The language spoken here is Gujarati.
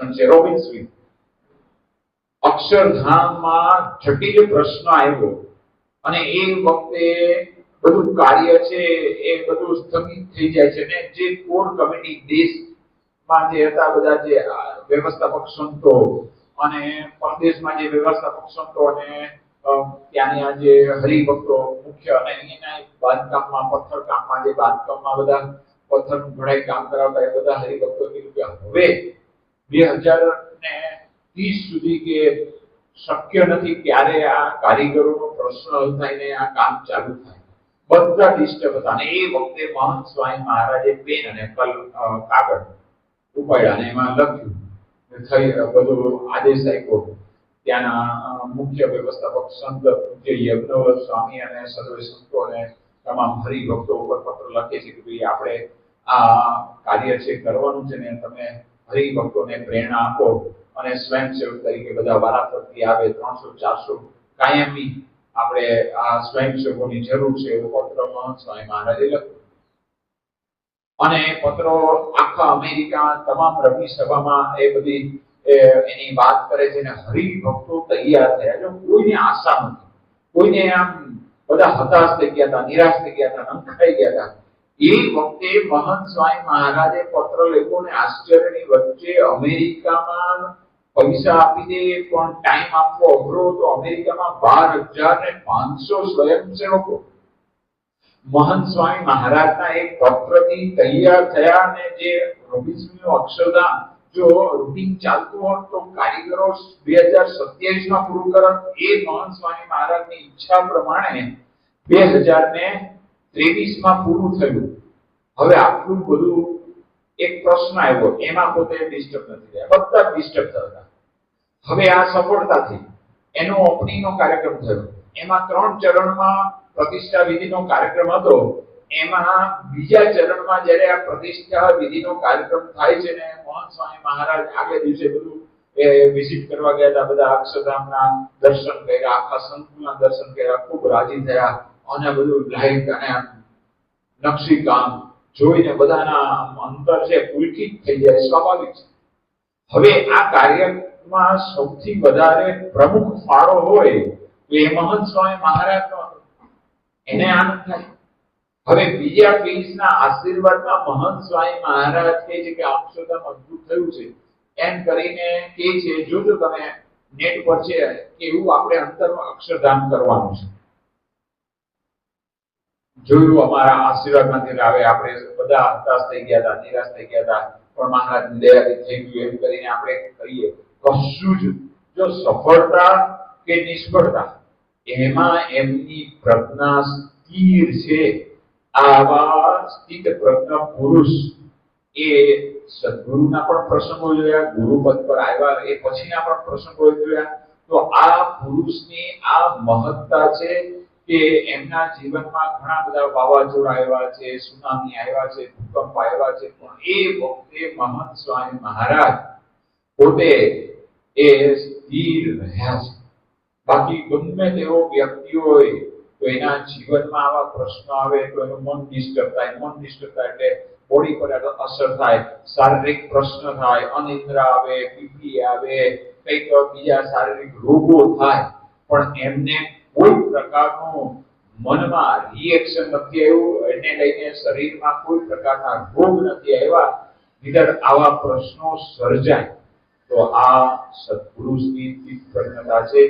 છે રોબિન સ્મિથ અક્ષરધામમાં જટિલ પ્રશ્ન આવ્યો. અને એ વખતે બધું કાર્ય છે, એ બધું સ્થગિત થઈ જાય છે. ને જે કોર કમિટી દેશમાં જે હતા, બધા જે વ્યવસ્થાપક સંતો અને પરદેશમાં જે વ્યવસ્થાપક સંતો અને ત્યાંના જે હરિભક્તો મુખ્ય અને એના બાંધકામમાં પથ્થર કામમાં જે બાંધકામમાં બધા પથ્થરનું ઘડાઈ કામ કરાવતા એ બધા હરિભક્તો કીધું કે હવે બે હજાર ને ત્રીસ સુધી કે શક્ય નથી ક્યારે આ કારીગરોનો પ્રશ્ન હલ થાય ને આ કામ ચાલુ થાય. બધા ડિસ્ટર્બ હતા. અને એ વખતે મહંત સ્વામી મહારાજે પેન અને કલ કાગળ ઉપાડ્યા અને એમાં લખ્યું થઈ બધું આદેશ આપ્યો. ત્યાંના મુખ્ય વ્યવસ્થાપક સંત જે યજ્ઞવર સ્વામી અને સર્વે સંતો અને તમામ હરિભક્તો ઉપર પત્ર લખે છે કે ભાઈ આપણે આ કાર્ય છે, કરવાનું છે ને તમે હરિભક્તોને પ્રેરણા આપો અને સ્વયંસેવક તરીકે બધા વારાફરતી આવે, ત્રણસો, ચારસો કાયમી આપણે આ સ્વયંસેવકોની જરૂર છે એવો પત્રમાં સ્વામી મહારાજે લખ્યો. અને પત્રો આખા અમેરિકા તમામ રવિ સભામાં એ બધી એની વાત કરે છે અને હરિભક્તો તૈયાર થયા. જો કોઈને આશા નથી, કોઈને આમ બધા હતાશ થઈ ગયા હતા, નિરાશ થઈ ગયા હતા, નંખાઈ ગયા હતા એ વખતે મહંત સ્વામી મહારાજે પત્ર લખ્યો ને આશ્ચર્યની વચ્ચે અમેરિકામાં પૈસા આપી દે પણ ટાઈમ આપવો અઘરો તો અમેરિકામાં બાર હજાર ને પાંચસો સ્વયંસેવકો મહંત સ્વામી મહારાજના એક પત્રથી તૈયાર થયા અને જે રવિસ્મીનું અક્ષરધામ જો રૂટીન ચાલતું હોત તો કારીગરો બે હજાર સત્યાવીસમાં પૂરું કરત એ મહંત સ્વામી મહારાજની ઈચ્છા પ્રમાણે બે હજાર ને ત્રેવીસમાં પૂરું થયું. હવે આટલું બધું એક પ્રશ્ન આવ્યો, એમાં પોતે ડિસ્ટર્બ નથી થયા બધા ડિસ્ટર્બ થતા હવે આ સફળતાથી એનો ઓપનિંગનો કાર્યક્રમ થયો. એમાં ત્રણ ચરણમાં પ્રતિષ્ઠા વિધિનો કાર્યક્રમ હતો. એમાં બીજા ચરણમાં જ્યારે આ પ્રતિષ્ઠા વિધિનો કાર્યક્રમ થાય છે ને મોહન સ્વામી મહારાજ આગલે દિવસે બધું, એ વિઝિટ કરવા ગયા હતા, બધા અક્ષરધામના દર્શન કર્યા, આખા સંતના દર્શન કર્યા, ખૂબ રાજી થયા. અને બધું લાઈટ અને નકશી કામ જોઈને બધાના અંતર છે પુલકિત થઈ જાય, સ્વાભાવિક છે. હવે આ કાર્યમાં સૌથી વધારે પ્રમુખ ફાળો હોય તો એ મહંત સ્વામી મહારાજ એને આનંદ થાય. હવે બીજા પીસના આશીર્વાદમાં મહંત સ્વામી મહારાજ કહે છે કે અક્ષરધામ અદ્ભુત થયું છે. એમ કરીને કહે છે જોજો તમે નેટ પર છે કે એવું આપણે અંતરમાં અક્ષરધામ કરવાનું છે. જોયું, અમારા આશીર્વાદમાંથી આવે આપણે બધા હતાશ થઈ ગયા હતા, નિરાશ થઈ ગયા હતા. પણ મહારાજ દયાથી થઈ ગયું એમ કરીને આપણે કહીએ, કશું જ જો સફળતા કે નિષ્ફળતા, એમાં એમની પ્રજ્ઞા સ્થિર છે. આવા સ્થિત પ્રજ્ઞ પુરુષ એ સદગુરુના પણ પ્રસંગો જોયા ગુરુપદ પર આવ્યા, એ પછીના પણ પ્રસંગો જોયા. તો આ પુરુષની આ મહત્તા છે કે એમના જીવનમાં ઘણા બધા વાવાઝોડા આવ્યા છે સુનામી આવ્યા છે, ભૂકંપ આવ્યા છે, પણ એ વખતે મહંત સ્વામી મહારાજ પોતે એ સ્થિર રહ્યા છે. બાકી ગમે તેવો વ્યક્તિ હોય તો એના જીવનમાં આવા પ્રશ્નો આવે તો એનું મન ડિસ્ટર્બ થાય. મન ડિસ્ટર્બ થાય એટલે બોડી પર અસર થાય, શારીરિક પ્રશ્ન થાય, અનિદ્રા આવે બીપી આવે, કંઈક બીજા શારીરિક રોગો થાય, પણ એમને કોઈ પ્રકારનું મનમાં રિએક્શન નથી આવ્યું. એને લઈને શરીરમાં કોઈ પ્રકારના રોગ નથી આવ્યા. નિદર આવા પ્રશ્નો સર્જાય. તો આ સત્પુરુષની પ્રજ્ઞતા છે.